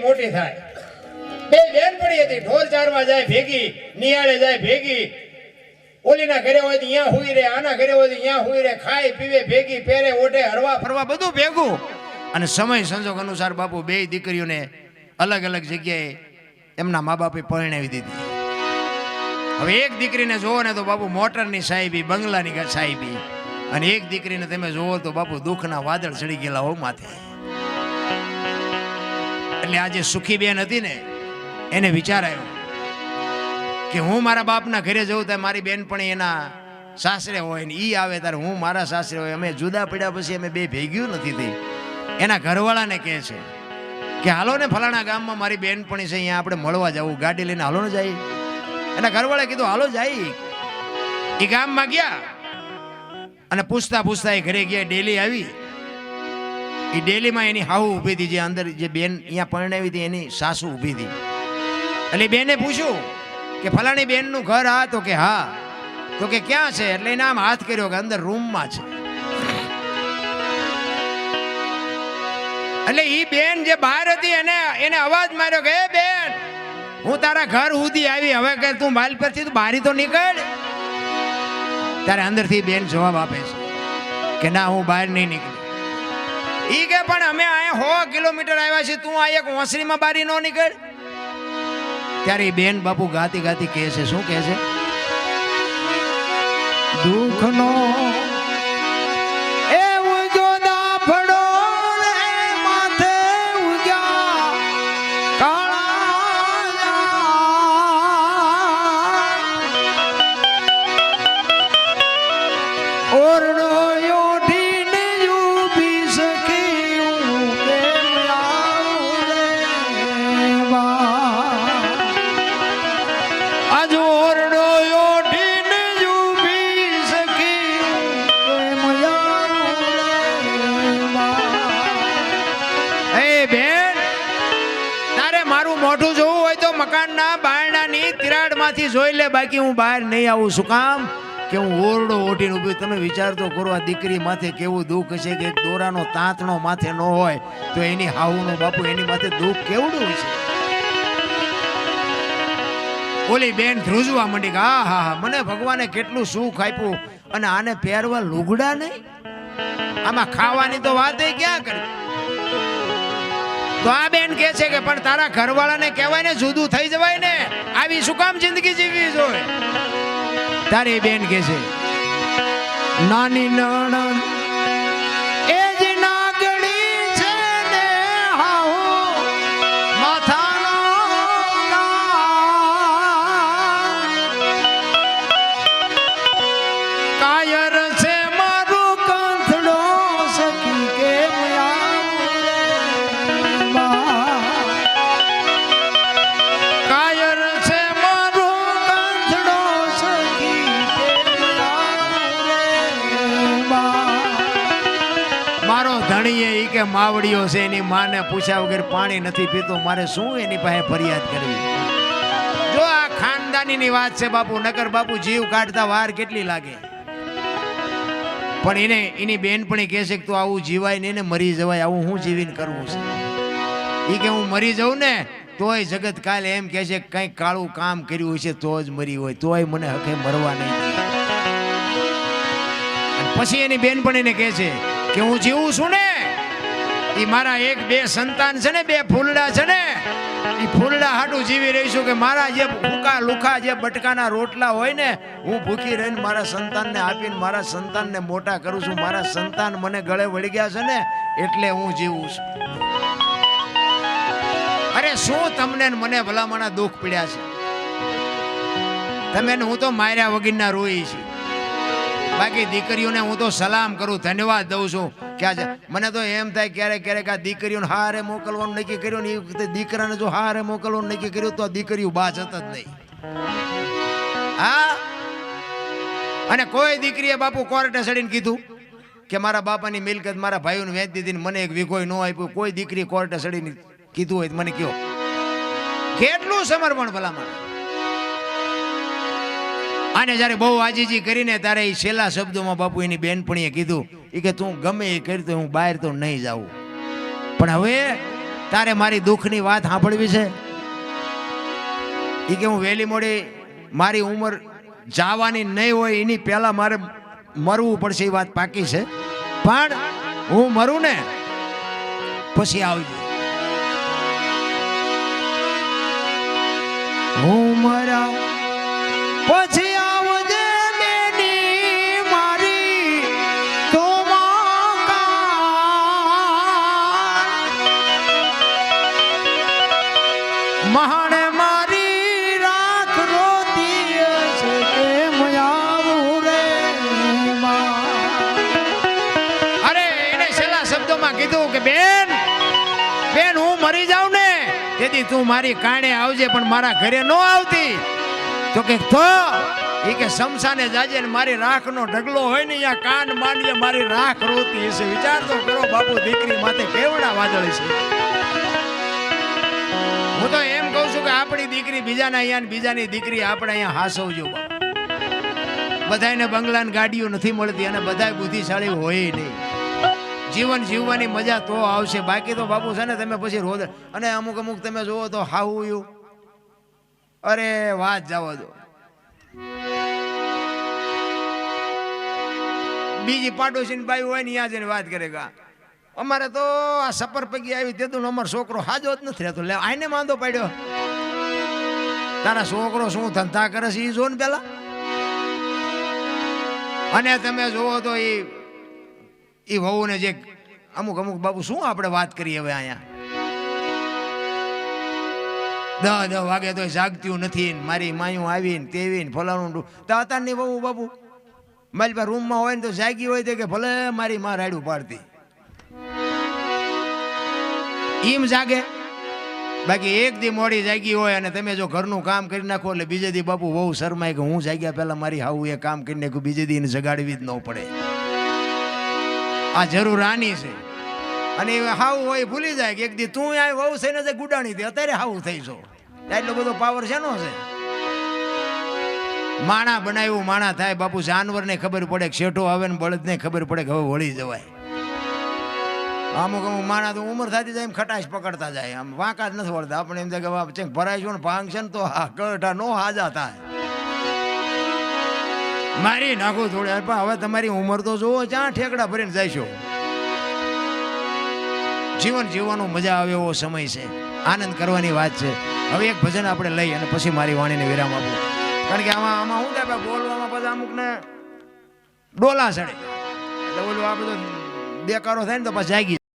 મોટી થાય. બે બેનપણી હતી ઢોર ચારવા જાય ભેગી, નિયાળે જાય ભેગી. ઓલીના ઘરે હોય તો હુઈ રહે, આના ઘરે હોય તો હુઈ રહે, ખાય, પીવે, ભેગી, પહેરે, ઓઢે, હરવા, ફરવા, બધું ભેગું. અને સમય સંજોગ અનુસાર બાપુ બે દીકરીઓને અલગ અલગ જગ્યાએ એમના મા બાપે પરણાવી દીધી. હવે એક દીકરીને જોવો ને તો બાપુ મોટરની સાહેબી, બંગલાની સાહેબી. અને એક દીકરીને તમે જોવો તો બાપુ દુઃખના વાદળ ચડી ગયેલા હો માથે એટલે આજે સુખી બેન હતી ને, એને વિચાર આવ્યો કે હું મારા બાપના ઘરે જઉં ત્યારે મારી બેન પણ એના સાસરે હોય ને, ઈ આવે ત્યારે હું મારા સાસરે હોય. અમે જુદા પડ્યા પછી અમે બે ભેગ્યું નથી થઈ. એના ઘરવાળાને કહે છે કે, હાલો ને ફલાણા ગામમાં મારી બેનપણી છે, અહીંયા આપણે મળવા જવું. ગાડી લઈને હાલો ને જાય. એના ઘરવાળા કીધું, હાલો જાય. એ ગામમાં ગયા અને પૂછતા પૂછતા એ ઘરે ગયા, ડેલી આવી. એ ડેલીમાં એની હાહુ ઊભી હતી જે અંદર જે બેન અહીંયા પરણાવી હતી એની સાસુ ઊભી હતી એટલે બેને પૂછ્યું કે ફલાણી બેનનું ઘર હા તો કે હા. તો કે ક્યાં છે? એટલે એને આમ હાથ કર્યો કે અંદર રૂમમાં છે. એટલે એ બેન જે બહાર હતી એને એને અવાજ માર્યો કે, "એ બેન, હું તારા ઘર સુધી આવી. હવે કે તું માલ પરથી તું બારી તો નીકળ. ત્યારે અંદરથી બેન જવાબ આપે છે કે ના, હું બહાર નહીં નીકળું. ઈ કે પણ અમે અહીંયા સો કિલોમીટર આવ્યા છીએ. તું આ એક ઓસરીમાં બારી ન નીકળ. ત્યારે એ બેન બાપુ ગાતી ગાતી કહે છે, શું કહે છે? દુઃખનો મોઢું જોવું હોય તો મકાનના બારણાની તિરાડમાંથી જોઈ લે. બાકી હું બહાર નહીં આવું. શું કામ? કે હું ઓરડો ઓઢીને ઊભી. તમે વિચાર તો કરો, આ દીકરી માથે કેવું દુઃખ છે કે દોરાનો તાંતણો માથે ન હોય તો એની હાહુનો બાપુ એની માથે દુઃખ કેવડું છે? ઓલી બેન ધ્રુજવા માંડી કે આ હા હા, મને ભગવાને કેટલું સુખ આપ્યું અને આને પહેરવા લુગડા નહીં? આમાં ખાવાની તો વાત ક્યાં કરી? તો આ બેન કહે છે કે, પણ તારા ઘરવાળાને કહેવાય ને, જુદું થઈ જવાય ને. આવી શું કામ જિંદગી જીવવી જોઈએ? તારી બેન કહે છે, નાની નણંદ કે માવડીઓ છે, એની માને પૂછ્યા વગર પાણી નથી પીતો, મારે શું એની પાસે ફરિયાદ કરવી? જો આ ખાનદાનીની વાત છે બાપુ, નકર બાપુ જીવ કાઢતા વાર કેટલી લાગે? પણ એને, એની બેનપણી કહે છે કે તું આવું જીવાય ને મરી જવાય, આવું હું જીવીને કરવું છે? એ કે હું મરી જાઉં ને, તોય જગત કાલે એમ કહે છે કંઈક કાળું કામ કર્યું હશે તો જ મરી હોય, તોય મને હકે મરવા નહીં પછી એની બેનપણીને કહે છે કે હું જીવું છું ને એ મારા એક બે સંતાન છે ને, બે ફૂલડા છે ને એ ફૂલડા હાટું જીવી રહીશું કે મારા જે ભૂકા લુખા જે બટકાના રોટલા હોય ને, હું ભૂખી રહીને મારા સંતાનને આપીને મારા સંતાનને મોટા કરું છું. મારા સંતાન મને ગળે વળી ગયા છે ને, એટલે હું જીવું છું. અરે શું તમને મને ભલામણા દુઃખ પીડ્યા છે? તમે હું તો માર્યા વગરના રોઈ છે. બાકી દીકરીઓને હું તો સલામ કરું, ધન્યવાદ દઉં છું કે આજે મને તો એમ થાય ક્યારેક ક્યારેક આ દીકરીઓને હારે મોકલવાનું નક્કી કર્યું ને એ વખતે દીકરાને જો હારે મોકલવાનું નક્કી કર્યું તો દીકરીઓ જતા જ નહીં. હા? અને કોઈ દીકરીએ બાપુ કોર્ટે ચડીને કીધું કે મારા બાપાની મિલકત મારા ભાઈઓને વેચી દીધી મને એક વિઘોય ન આપ્યું. કોઈ દીકરી કોર્ટે ચડીને કીધું હોય મને કયો. કેટલું સમર્પણ ભલામણ? આને જ્યારે બહુ આજીજી કરીને ત્યારે એ છેલ્લા શબ્દોમાં બાપુ એની બેનપણીએ કીધું એ કે તું ગમે એ કરી તો હું બહાર તો નહીં જાઉં. પણ હવે તારે મારી દુઃખની વાત સાંભળવી છે? એ કે હું વહેલી મોડી મારી ઉંમર જવાની નહીં હોય, એની પહેલાં મારે મરવું પડશે એ વાત પાકી છે. પણ હું મરું ને પછી આવજો હું મરા મહાણે મારી રાખ રોતી અરે, એને છેલ્લા શબ્દોમાં કીધું કે, બેન બેન, હું મરી જાઉં તેથી તું મારી કાણે આવજે, પણ મારા ઘરે ન આવતી. તો કે, તો? એ કે, શમશાને જાજે ને મારી રાખનો ઢગલો હોય ને અહીંયા કાન માંડીએ મારી રાખ રોતી હશે. વિચાર તો કરો, બાપુ દીકરી માથે કેવડા વાદળ છે. હું તો કે આપણી દીકરી બીજાના અહીંયા બીજાની દીકરી આપણે અહીંયા હાસવજો બધાને બંગલા ને ગાડીઓ નથી મળતી અને બધા બુદ્ધિશાળી હોય નહીં. જીવન જીવવાની મજા તો આવશે. બાકી તો બાપુ છે ને તમે પછી રોદ અને અમુક અમુક તમે જુઓ તો હાવું અરે, વાત જવા દો. બીજી પાડોશી બાઈ હોય ને ત્યાં વાત કરે કા અમારે તો આ સપર પૈકી આવી, તે તું અમારો છોકરો હાજો જ નથી રહેતો. લે આને માંદો પડ્યો. તારા છોકરો શું ધંધા કરે છે એ જો ને પેલા? અને તમે જુઓ તો એ એ વહુને જે અમુક અમુક બાબુ શું આપણે વાત કરીએ હવે અહીંયા? દહ દહ વાગે તો જાગતું નથી મારી માયું આવીને તેવીને ફલાણું તો અત્યારની વહુ બાબુ, મારી પાસે રૂમમાં હોય ને તો જાગી હોય તો કે ભલે મારી માં રાડું પાડતી. એમ જાગે? બાકી એક દી મોડી જાગી હોય અને તમે જો ઘરનું કામ કરી નાખો એટલે બીજે દી બાપુ બહુ શરમાય કે હું જાગ્યા પહેલા મારી હાવું એ કામ કરી નાખ્યું, બીજે દી જગાડવી જ ન પડે. આ જરૂર આની છે. અને એ હાવું હોય ભૂલી જાય કે એક દી તું આ વહુ થઈને જે ગુડાણી હતી અત્યારે હાવું થઈ છો. એટલો બધો પાવર છે નો છે? માણા બનાવ્યું, માણા થાય, બાપુ જાનવરને ખબર પડે શેઠો આવે ને બળદને ખબર પડે કે હવે વળી જવાય. અમુક અમુક માણા તો ઉંમર થતી જાય એમ ખટાશ પકડતા જાય. આમ વાંકા જ નથી વળતા. આપણે એમ કે ચેક ભરાય છો ને ભાંગ છે ને તો હા નો હાજા થાય. મારી નાખું થોડી પણ હવે તમારી ઉંમર તો જુઓ ક્યાં ઠેકડા ભરીને જઈશો જીવન જીવવાનો મજા આવે એવો સમય છે. આનંદ કરવાની વાત છે. હવે એક ભજન આપણે લઈ અને પછી મારી વાણીને વિરામ આપો. કારણ કે આમાં આમાં શું થાય? બોલવામાં પછી અમુકને ડોલા સડે એટલે બોલું આ બધો બેકારો થાય ને તો પછી જાગી